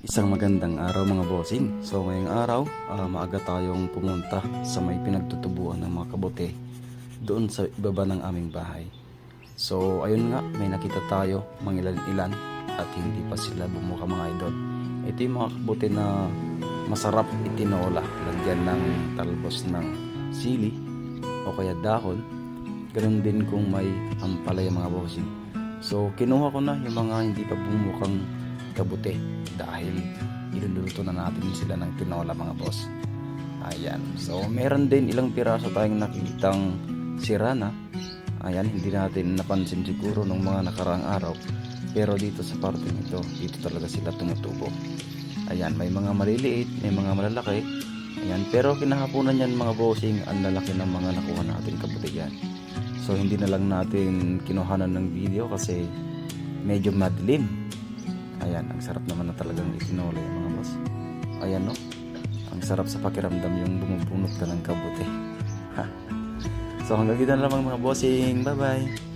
Isang magandang araw mga bossing. So ngayong araw, ah, maaga tayong pumunta sa may pinagtutubuan ng mga kabote doon sa ibaba ng aming bahay. So ayun nga, may nakita tayo mangilan-ilan at hindi pa sila bumuka mga idol. Ito yung mga kabote na masarap itinola. Lagyan ng talbos ng sili o kaya dahon. Ganun din kung may ampalaya mga bossing. So kinuha ko na yung mga hindi pa bumukang kabute dahil iluluto na natin sila ng tinola mga boss. Ayan. So meron din ilang piraso tayong nakitang sirana. Ayan, hindi natin napansin siguro nung mga nakaraang araw. Pero dito sa parte nito, dito talaga sila tumutubo. Ayan, may mga maliliit, may mga malalaki. Ayan, pero kinahaponan yan mga bossing, ang lalaki ng mga nakuha natin kabute yan. So hindi na lang natin kinuhanan ng video kasi medyo madilim. Ayan, ang sarap naman na talagang itinola yung mga boss. Ayan no, ang sarap sa pakiramdam yung bumubunot ka ng kabute. so hanggang dito na lamang mga bossing. Bye bye.